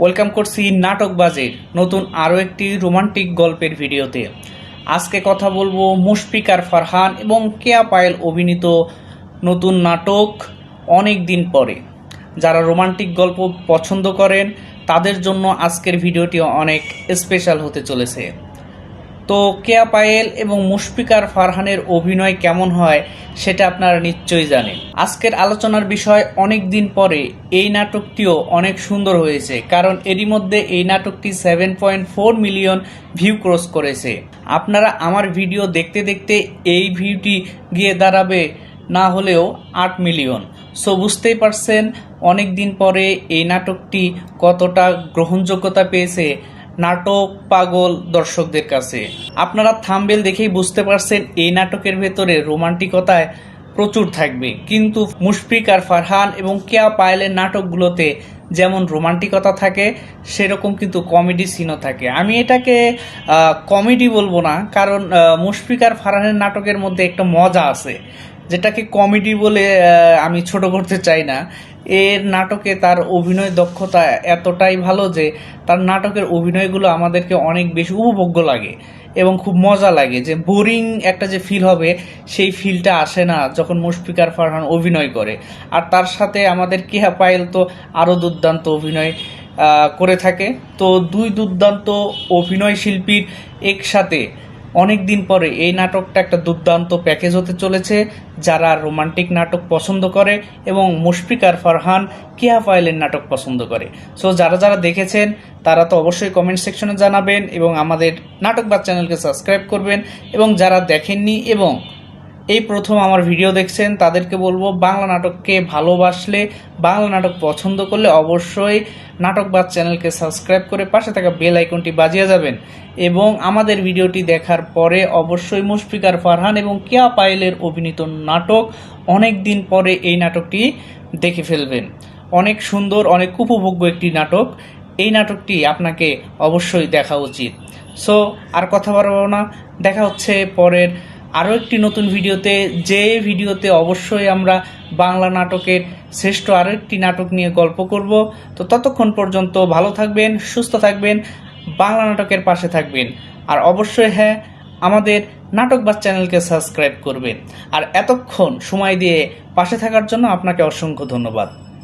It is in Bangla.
ওয়েলকাম করছি নাটক বাজে নতুন আরও একটি রোমান্টিক গল্পের ভিডিওতে। আজকে কথা বলব মুশফিকার ফারহান এবং কেয়া পায়েল অভিনীত নতুন নাটক অনেক দিন পরে। যারা রোমান্টিক গল্প পছন্দ করেন, তাদের জন্য আজকের ভিডিওটি অনেক স্পেশাল হতে চলেছে। তো কেয়া পায়েল এবং মুশফিকার ফারহানের অভিনয় কেমন হয় সেটা আপনারা নিশ্চয়ই জানেন। আজকের আলোচনার বিষয় অনেক দিন পরে এই নাটকটিও অনেক সুন্দর হয়েছে, কারণ এরই মধ্যে এই নাটকটি seven point four million view cross করেছে। আপনারা আমার ভিডিও দেখতে দেখতে এই ভিউটি গিয়ে দাঁড়াবে, না হলেও আট মিলিয়ন। সো বুঝতেই পারছেন, অনেক দিন পরে এই নাটকটি কতটা গ্রহণযোগ্যতা পেয়েছে নাটক পাগল দর্শকদের কাছে। আপনারা থাম্বেল দেখেই বুঝতে পারছেন, এই নাটকের ভেতরে রোমান্টিকতায় প্রচুর থাকবে। কিন্তু মুশফিক আর ফারহান এবং কেয়া পায়েলের নাটকগুলোতে যেমন রোমান্টিকতা থাকে, সেরকম কিন্তু কমেডি সিনও থাকে। আমি এটাকে কমেডি বলব না, কারণ মুশফিক আর ফারহানের নাটকের মধ্যে একটা মজা আছে। যেটাকে কমেডি বলে আমি ছোট করতে চাই না, এর নাটকে তার অভিনয় দক্ষতা এতটাই ভালো যে তার নাটকের অভিনয়গুলো আমাদেরকে অনেক বেশি উপভোগ্য লাগে এবং খুব মজা লাগে যে বোরিং একটা যে ফিল হবে, সেই ফিলটা আসে না যখন মুশফিকার ফারহান অভিনয় করে। আর তার সাথে আমাদের কেহা পায়েল তো আরও দুর্দান্ত অভিনয় করে থাকে। তো দুই দুর্দান্ত অভিনয় শিল্পীর একসাথে অনেক দিন পরে এই নাটকটা একটা দুর্দান্ত প্যাকেজ হতে চলেছে, যারা রোমান্টিক নাটক পছন্দ করে এবং মুশফিকার ফারহান কিয়া ফাইলের নাটক পছন্দ করে। সো যারা যারা দেখেছেন, তারা তো অবশ্যই কমেন্ট সেকশনে জানাবেন এবং আমাদের নাটক বা চ্যানেলকে সাবস্ক্রাইব করবেন এবং যারা দেখেননি এবং এই প্রথম আমার ভিডিও দেখছেন, তাদেরকে বলব বাংলা নাটককে ভালোবাসলে, বাংলা নাটক পছন্দ করলে অবশ্যই নাটক বা চ্যানেলকে সাবস্ক্রাইব করে পাশে থাকা বেল আইকনটি বাজিয়ে যাবেন। এবং আমাদের ভিডিওটি দেখার পরে অবশ্যই মুশফিকার ফারহান এবং কেয়া পায়েলের অভিনীত নাটক অনেক দিন পরে এই নাটকটি দেখে ফেলবেন। অনেক সুন্দর, অনেক উপভোগ্য একটি নাটক। এই নাটকটি আপনাকে অবশ্যই দেখা উচিত। সো আর কথা বাড়াবো না। দেখা হচ্ছে পরের আরও একটি নতুন ভিডিওতে, যে ভিডিওতে অবশ্যই আমরা বাংলা নাটকের শ্রেষ্ঠ আরও একটি নাটক নিয়ে গল্প করব। তো ততক্ষণ পর্যন্ত ভালো থাকবেন, সুস্থ থাকবেন, বাংলা নাটকের পাশে থাকবেন। আর অবশ্যই হ্যাঁ আমাদের নাটক বা চ্যানেলকে সাবস্ক্রাইব করবেন। আর এতক্ষণ সময় দিয়ে পাশে থাকার জন্য আপনাকে অসংখ্য ধন্যবাদ।